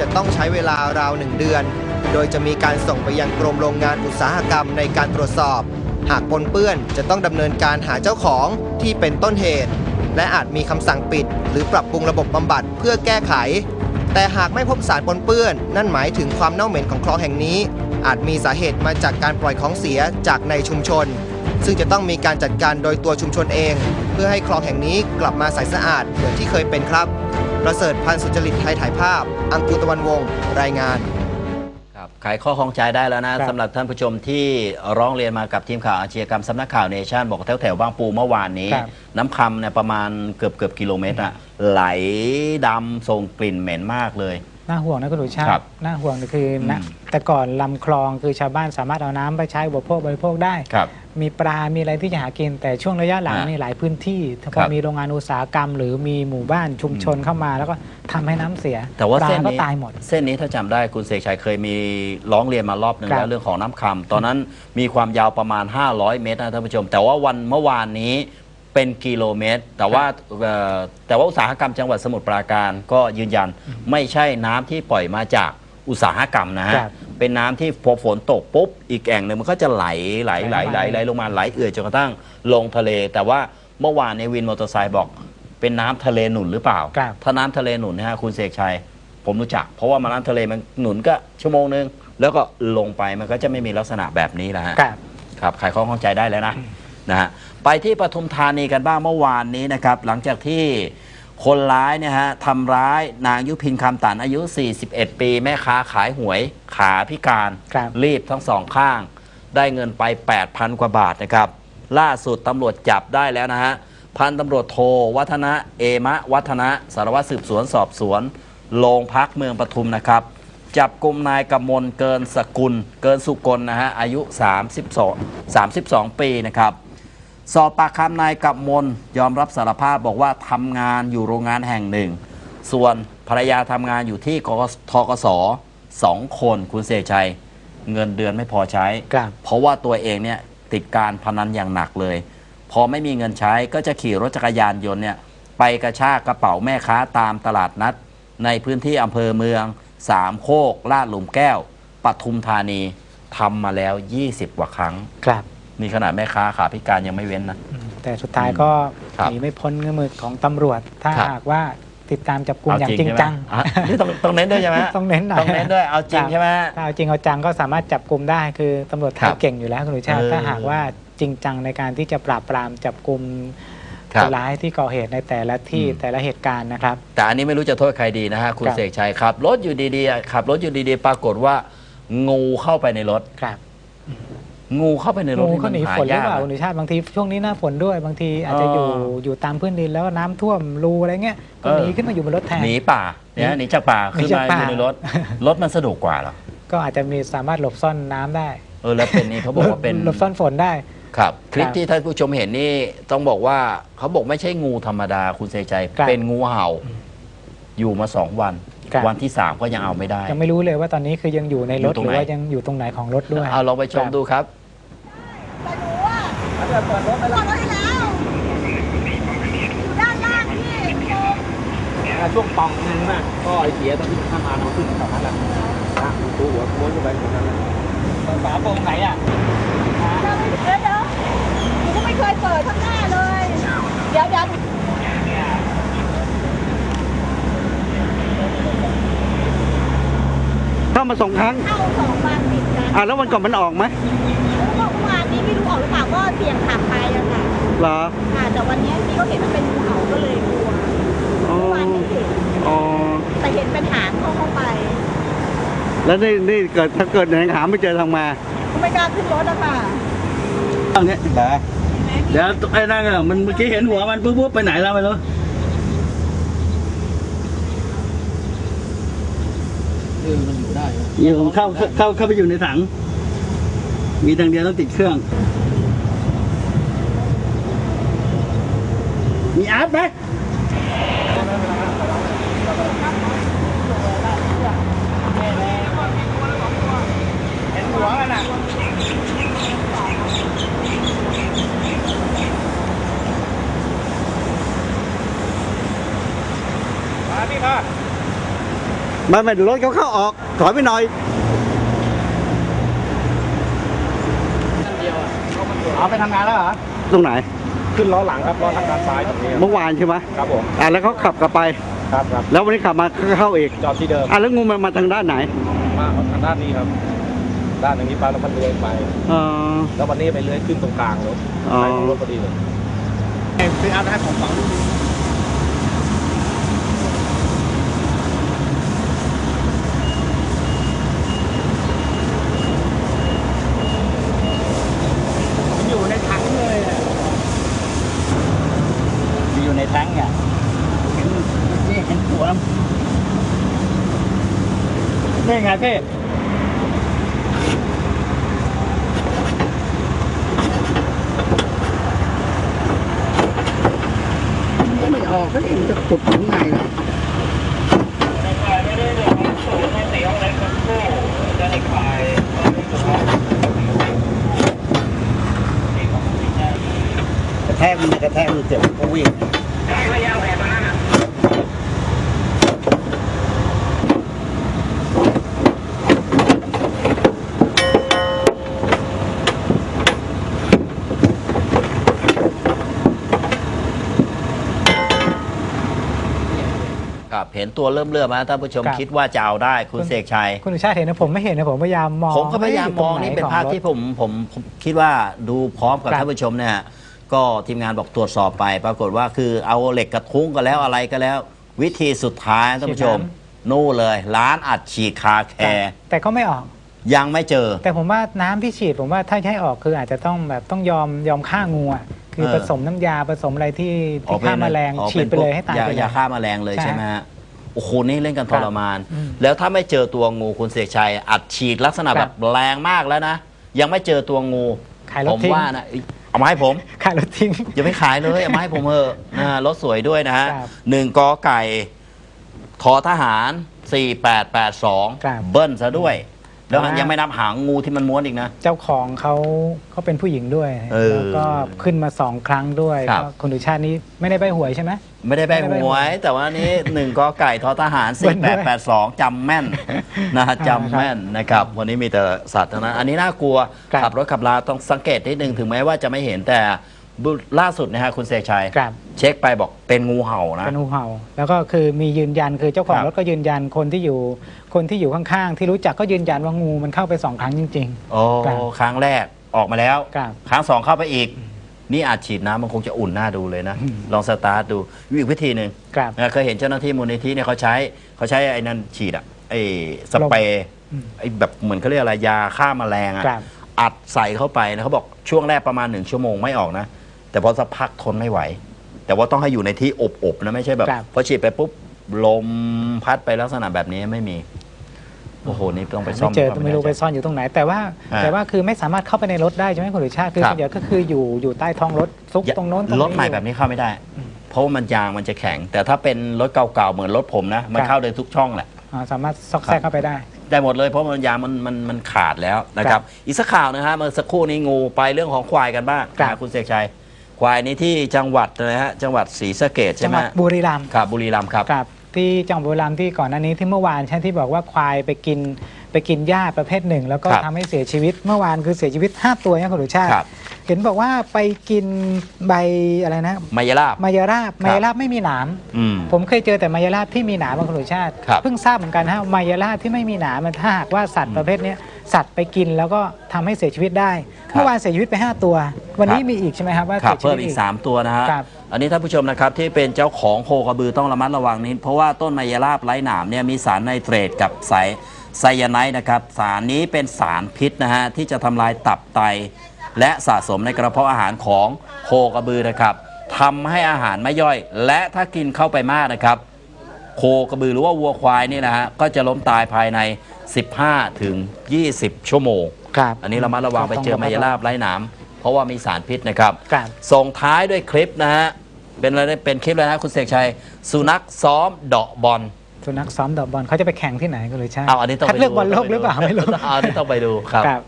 จะต้องใช้เวลาราวหนึ่งเดือน โดยจะมีการส่งไปยังกรมโรงงานอุตสาหกรรมในการตรวจสอบ หากปนเปื้อนจะต้องดำเนินการหาเจ้าของที่เป็นต้นเหตุ และอาจมีคำสั่งปิด หรือปรับปรุงระบบบำบัดเพื่อแก้ไข แต่หากไม่พบสารปนเปื้อน นั่นหมายถึงความเน่าเหม็นของคลองแห่งนี้ อาจมีสาเหตุมาจากการปล่อยของเสียจากในชุมชน ซึ่งจะต้องมีการจัดการโดยตัวชุมชนเอง เพื่อให้คลองแห่งนี้กลับมาใสสะอาดเหมือนที่เคยเป็นครับ ประเสริฐพันธ์สุจริตไทยถ่ายภาพ อังกูตะวันวงศ์รายงาน ครับขายข้อข้องใจได้แล้วนะครับสำหรับท่านผู้ชมที่ร้องเรียนมากับทีมข่าวอาชญากรรมสำนักข่าวเนชั่นบอกแถวแถวๆบางปูเมื่อวานนี้ ครับน้ำคำเนี่ยประมาณเกือบเกือบกิโลเมตรอะไหลดำส่งกลิ่นเหม็นมากเลย น่าห่วงนะคุณสุชาครัติบน่าห่วงคือนะอืม แต่ก่อนลำคลองคือชาวบ้านสามารถเอาน้ำไปใช้บริโภคบริโภคได้ ครับ มีปลา มีอะไรที่จะหากิน แต่ช่วงระยะหลังอ่านี่หลายพื้นที่พครัอบมีโรงงานอุตสาหกรรม หรือมีหมู่บ้านชุมชนเข้ามา แล้วก็ทำให้น้ำเสียแต่ว่าปลาเส้นก็นี้ตายหมด เส้นนี้ถ้าจำได้คุณเสกชัยเคยมีร้องเรียนมารอบหนึ่งครับแล้วเรื่องของน้ำคำตอนนั้นมีความยาวประมาณ 500 เมตรนะท่านผู้ชม แต่ว่าวันเมื่อวานนี้เป็นกิโลเมตร แต่ว่าเอ่อแต่ว่าอุตสาหกรรมจังหวัดสมุทรปราการก็ยืนยันไม่ใช่น้ำที่ปล่อยมาจาก อุตสาหกรรมนะฮะครับเป็นน้ำที่พอฝนตกปุ๊บอีกแอ่งหนึ่งมันก็จะไหลไหลไหลไหลไหลไหลลงมาไหลเอื่อยจนกระทั่งลงทะเล แต่ว่าเมื่อวานในยวินมอเตอร์ไซค์บอกเป็นน้ำทะเลหนุนหรือเปล่า ครับ ถ้าน้ำทะเลหนุนนะฮะคุณเสกชัยผมรู้จัก เพราะว่ามันน้ำทะเลมันหนุนก็ชั่วโมงนึงแล้วก็ลงไปมันก็จะไม่มีลักษณะแบบนี้แหละฮะ ครับ ครับขายข้อข้องใจได้แล้วนะนะฮะไปที่ปทุมธานีกันบ้างเมื่อวานนี้นะครับ หลังจากที่ คนร้ายเนี่ยฮะทำร้ายนางยุพินคำตันอายุ 41 ปี แม่ค้าขายหวยขาพิการครับรีบทั้งสองข้าง ได้เงินไป 8,000 กว่าบาทนะครับ ล่าสุดตำรวจจับได้แล้วนะฮะ พันตำรวจโท วัฒนะ เอมะ วัฒนะสารวัตรสืบสวนสอบสวนโรงพักเมืองปทุมนะครับ จับกลุ่มนายกำมลเกินสกุล เกินสุกลนะฮะอายุ 32 32 ปีนะครับ สอบปากคำนายกับมลยอมรับสารภาพบอกว่าทำงานอยู่โรงงานแห่งหนึ่ง ส่วนภรรยาทำงานอยู่ที่กกทกสสองคนคุณเสกชัย เงินเดือนไม่พอใช้ ครับเพราะว่าตัวเองเนี่ยติดการพนันอย่างหนักเลย พอไม่มีเงินใช้ก็จะขี่รถจักรยานยนต์เนี่ยไปกระชากกระเป๋าแม่ค้าตามตลาดนัด ในพื้นที่อำเภอเมือง สามโคกลาดหลุมแก้วปทุมธานีทำมาแล้ว 20 กว่าครั้ง ครับ นี่ขนาดแม่ค้าขาพิการยังไม่เว้นนะ อืมแต่สุดท้ายก็ครับหนีไม่พ้นเงื้อมือของตำรวจ ถ้าครับ หากว่าติดตามจับกลุ่มอย่างจริงใช่ไหมจัง อะนี่ต้องต้องเน้นด้วยใช่ไหมต้องเน้นหน่อย ต้องเน้นด้วยเอาจริงครับใช่ไหม ถ้าเอาจริงเอาจังก็สามารถจับกลุ่มได้คือตำรวจไทครัยบเก่งอยู่แล้วคุณสุชาติเออถ้าหากว่าจริงจังในการที่จะปราบปรามจับกลุ่มครัคบนร้ายที่ก่อเหตุในแต่ละที่อืม แต่ละเหตุการณ์นะครับ แต่อันนี้ไม่รู้จะโทษใครดีนะฮะ คุณครับ เสกชัยครับรถอยู่ดีๆอะขับรถอยู่ดีๆ ปรากฏว่า งูเข้าไปในรถ ครับ งูเข้าไปในรถงูนี่เขาหนีมัฝนหรือเปล่าหยกคุณสุชาติบางทีช่วงนี้หน้าฝนด้วยบางทีอาจจะอยู่อ๋ออยู่ตามพื้นดินแล้วน้ำท่วมรูอะไรเงี้ยก็เออหนีขึ้นมาอยู่บนรถแทนหนีป่าเนี่ยหนีจากป่าหนีขึ้นจากมาป่าอยู่ในรถรถมันสะดวกกว่าเหรอก็อาจจะมีสามารถหลบซ่อนน้ำได้ เออแล้วเป็นนี่เขาบอกว่าเป็นหลบซ่อนฝนได้ครับ คลิปครับที่ท่านผู้ชมเห็นนี่ต้องบอกว่าเขาบอกไม่ใช่งูธรรมดาคุณเสกชัยครับเป็นงูเห่า อยู่มาสองวันครับวันที่สามก็ยังเอาไม่ได้ ยังไม่รู้เลยว่าตอนนี้คือยังอยู่ในรถอยู่ตรหงรือไหนว่ายังอยู่ตรงไหนของรถด้วยเอาลองไปชมครับดูครับแต่หนูอะ เปิดรถไปแล้วอยู่ด้านล่างพี่ตรงช่วงปองนึงน่ะก็ไอเสียตอนที่ข้ามมามันขึ้นแถวนั้นแหละนะตัวหัวม้วนลงไปตรงนั้นฝาโปรงไหนอะเดี๋ยวเดี๋ยวเดี๋ยวหนูก็ไม่เคยเปิดข้างหน้าเลย เดี๋ยวเดี๋ยวเข้ามาสองครั้งเข้าสองวันติดกันอ่าแล้ววันก่อนมันออกไหม กหรือเปล่าก็เสี่ยงขับไปอะค่ะเหรอค่ะแต่วันนี้พี่ก็เห็นมันเป็นงูเห่าก็เลยกลัวอ๋อเมื่อวานไม่เห็นอ๋อแต่เห็นเป็นหางเข้าเข้าไป แล้วนี่นี่เกิดถ้าเกิดแหงหาไม่เจอทางมาก็ไม่กล้าขึ้นรถอะค่ะตรงนี้เหรอเดี๋ยวไอ้นั่นอะมันเมื่อกี้เห็นหัวมันปุ๊บปุ๊บไปไหนแล้วไม่รู้อยู่เข้าเข้าเข้าไปอยู่ในถัง มีทางเดียวต้องติดเครื่อง มีอาร์ตไหมคไม่ไม่รถเขาเข้าออก ถอยไปหน่อยเอาไปทำงานแล้วเหรอ ตรงไหน ขึ้นล้อหลังครับล้อทางด้านซ้ายตรงนี้เมื่อวานใช่ไหมครับผมอะแล้วเขาขับกลับไป ครับครับแล้ววันนี้ขับมาเข้าอีกจอดที่เดิมอะแล้วงูมันมาทางด้านไหนมาทางด้านนี้ครับ ด้านอย่างนี้ไปแล้วมันเลื้อยไป เออ แล้ววันนี้ไปเลื้อยขึ้นตรงกลางรถอ๋อใต้ท้องรถพอดีเลยซื้อเอาให้ผมฟัง อยู่ในถังเลยอะ อยู่ในแท้งเนี่ยเห็นนี่เห็นหัว นี่ไงพี่ไม่ออกก็เองจะขุดถึงไหนนะ กระแทกมันกระแทกมันเจ็บก็วิ่ง ครับ เห็นตัวเริ่มเริ่มนะท่านผู้ชมครับ คิดว่าจะเอาได้คุณเสกชัย คุณสุชาติเห็นนะผมไม่เห็นนะผมพยายามมองผมก็พยายามมองฮ้นี่เป็นตรไหภาพของรถที่ผมผมผมคิดว่าดูพร้อมกับครับท่านผู้ชมเนี่ยก็ทีมงานบอกตรวจสอบไป ปรากฏว่าคือเอาเหล็กกระทุ้งก็แล้วอะไรก็แล้ว วิธีสุดท้ายท่านผู้ชม นู่นเลย ร้านอัดฉีดคาแคร์แต่ก็ไม่ออก ยังไม่เจอ แต่ผมว่าน้ำที่ฉีดผมว่าถ้าจะให้ออกคืออาจจะต้องแบบต้องยอมยอมฆ่างูอะคือเออ ผสมน้ำยาผสมอะไรที่อ๋อที่ฆ่าแมลงอ๋อฉีดไปเลยให้ตายยาไปเลย ยาฆ่าแมลงเลยใช่ ใช่ไหมฮะ โอ้โหนี่เล่นกันทรมานอืมแล้วถ้าไม่เจอตัวงูคุณเสกชัย อัดฉีดลักษณะคแบรับบแรงมากแล้วนะ ยังไม่เจอตัวงูขายรผถมทิ้ง ว่านะเอ้ยเอามาให้ผม ขายรถทิ้ง อย่าไปขายเลย เอามาให้ผมเถอะนะรถสวยด้วยนะฮะครับหนึ่งกอไก่ทอทหาร ครับ4882 เบิ้ลซะด้วย แล้วแต่ว่ายั ยังไม่นับหางงูที่มันม้วนอีกนะ เจ้าของเขาเขาเป็นผู้หญิงด้วย เออแล้วก็ขึ้นมาสองครั้งด้วยครับ ก็คุณดุชาตินี้ไม่ได้ใบหวยใช่ไหม ไม่ได้ใบไม่ได้หใบ้หววยยแต่ว่านี้หนึ่งกอไก่ทอทหารเบิ้ลด้วย4882จำแม่นนะฮะจำแม่นนะครับ วันนี้มีแต่สัตว์ทั้งนั้น อันนี้น่ากลัว ครับ ขับรถขับลาต้องสังเกตนิดนึงถึงแม้ว่าจะไม่เห็นแต่ล่าสุดนะฮะคุณเสกชัย ครับเช็คไปบอกเป็นงูเห่านะ เป็นงูเห่า แล้วก็คือมียืนยันคือเจ้าของครับ รถก็ยืนยันคนที่อยู่คนที่อยู่ข้างๆ ที่รู้จักก็ยืนยันว่างูมันเข้าไปสองครั้งจริง โอ้ครับ ครั้งแรกออกมาแล้วครับ ครั้งสองเข้าไปอีก นี่อาจฉีดน้ำมันคงจะอุ่นหน้าดูเลยนะอืมลองสตาร์ทดูอีกวิธีหนึ่งๆครับนะเคยเห็นเจ้าหน้าที่มูลนิธิเนี่ยเขาใช้เขาใช้ไอ้นั่นฉีดอะไอ้สเปรย์อืมไอ้แบบเหมือนเขาเรียกอะไรยาฆ่าแมลงอะครับอัดใส่เข้าไปนะเขาบอกช่วงแรกประมาณหนึ่งชั่วโมงไม่ออกนะ แต่พอสักพักทนไม่ไหว แต่ว่าต้องให้อยู่ในที่อบๆนะไม่ใช่แบบครับ พอฉีดไปปุ๊บลมพัดไปลักษณะแบบนี้ไม่มี โอ้โหนี่ต้องไปซ่อไม่มเจอก็ไม่รู้ไปแน่ใจซ่อนอยู่ตรงไหน แต่ว่าอ่าแต่ว่าคือไม่สามารถเข้าไปในรถได้ใช่ไหมคุณดุชาติคือครับส่วนใหญ่ก็คืออยู่อยู่ใต้ท้องรถซุกตรงโน้นตรงนี้รถใหม่อยู่แบบนี้เข้าไม่ได้อืมเพราะว่ามันยางมันจะแข็ง แต่ถ้าเป็นรถเก่าๆเหมือนรถผมนะมันครับเข้าได้ทุกช่องแหละอ่าสามารถซอกแซกเข้าไปได้ ได้หมดเลยเพราะมันยางมันมันมันขาดแล้วนะครับ อีกสักข่าวนะฮะเมื่อสักครู่นี้งูไปเรื่องของควายกันบ้างครับนะคุณเสกชัยควายนี้ที่จังหวัดนะฮะจังหวัดศรีสะเกดจัใช่งไหหมวัดบุรีรัมย์ครับบุรีรัมย์ครับครับ ที่จังหวัดบุรีรัมย์ที่ก่อนหน้านี้ที่เมื่อวานใช่ที่บอกว่าควายไปกินไปกินหญ้าประเภทหนึ่ง แล้วก็ครับทำให้เสียชีวิตเมื่อวานคือเสียชีวิต 5 ตัวเนี่ยคุณดุชาติ ครับ เห็นบอกว่าไปกินใบอะไรนะมายาลาบ มายาราบมายาราบไม่มีหนาม อืม ผมเคยเจอแต่มายาลาบที่มีหนามบางคุณชาติ ครับเพิ่งทราบเหมือนกันฮะมายาลาบที่ไม่มีหนามมันถ้าหากว่าสัตว์ประเภทเนี้ยสัตว์ไปกินแล้วก็ทำให้เสียชีวิตได้ ครับ เมื่อวานเสียชีวิตไป 5 ตัว วันนี้ครับมีอีกใช่ไหมครับว่าครับเสียชีเพิ่วิมตอีอีก ก 3 ตัวนะฮะครับ อันนี้ท่านผู้ชมนะครับที่เป็นเจ้าของโคกระบือต้องระมัดระวังนิดเพราะว่าต้นไมยราบไร้หนามเนี่ยมีสารไนเตรตกับไซไซยาไนด์นะครับสารนี้เป็นสารพิษนะฮะที่จะทำลายตับไต และสะสมในกระเพาะอาหารของโคกระบือนะครับทำให้อาหารไม่ย่อย และถ้ากินเข้าไปมากนะครับ โคกระบือหรือว่าวัวควายนี่นะฮะก็จะล้มตายภายใน 15 ถึง 20 ชั่วโมงครับอันนี้เรามาระวังไปเจอไมยราบไร้หนาม เพราะว่ามีสารพิษนะครับ ครับส่งท้ายด้วยคลิปนะฮะ เป็นอะไรนะเป็นคลิปเลยนะคุณเสกชัย สุนัขซ้อมเดาะบอล สุนัขซ้อมดอกบอลเขาจะไปแข่งที่ไหนคุณชาติเอาอันนี้ต้องคัดไปดูเลือกบอลโลกหรือเปล่าไม่รู้เอาอันนี้ต้องไปดูครับ ครับ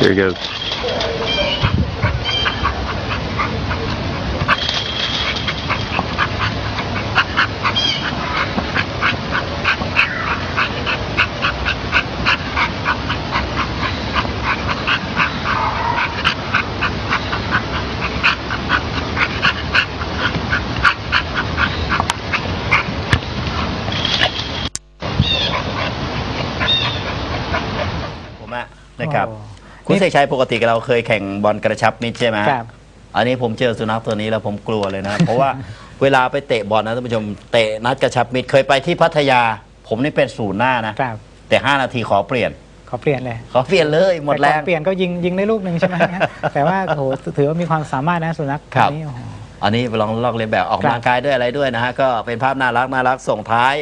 Here he goes. คุณเสกชัยปกติเราเคยแข่งบอลกระชับมิตรใช่ไหมครับ อันนี้ผมเจอสุนัขตัวนี้แล้วผมกลัวเลยนะ เพราะว่าเวลาไปเตะบอลนะท่านผู้ชมเตะนัดกระชับมิตรเคยไปที่พัทยา ผมนี่เป็นศูนย์หน้านะครับ แต่ 5 นาทีขอเปลี่ยน ขอเปลี่ยนเลยขอเปลี่ยนเลยหมดแรต่งก่อนเปลี่ยนก็ยิงยิงได้ลูกหนึ่งใช่ไหมแต่ว่าโอ้โหถือว่ามีความสามารถนะสุนัขครับตัวนี้โอ้โห อันนี้ลองลอกเลียนแบบออกครับกำลังกายด้วยอะไรด้วยนะฮะ ก็เป็นภาพน่ารักน่ารักส่งท้าย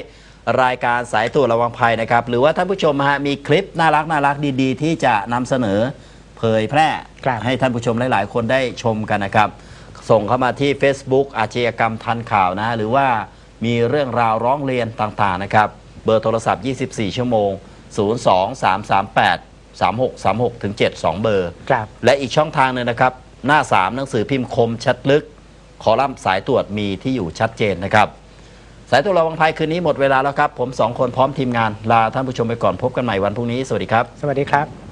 รายการสายตรวจระวังภัยนะครับ หรือว่าท่านผู้ชมฮะมีคลิปน่ารักน่ารักดีๆ ที่จะนำเสนอเผยแพร่ ครับ ให้ท่านผู้ชมหลาย ๆ คนได้ชมกันนะครับ ส่งเข้ามาที่ Facebook อาชญากรรมทันข่าวนะฮะหรือว่ามีเรื่องราวร้องเรียนต่างๆนะครับ เบอร์โทรศัพท์ 24 ชั่วโมง 02 338 3636ถึง72 เบอร์ ครับ และอีกช่องทางหนึ่งนะครับ หน้า 3 หนังสือพิมพ์คมชัดลึก คอลัมน์สายตรวจมีที่อยู่ชัดเจนนะครับ สายตรวจระวังภัยคืนนี้หมดเวลาแล้วครับ ผมสองคนพร้อมทีมงานลาท่านผู้ชมไปก่อนพบกันใหม่วันพรุ่งนี้ สวัสดีครับ สวัสดีครับ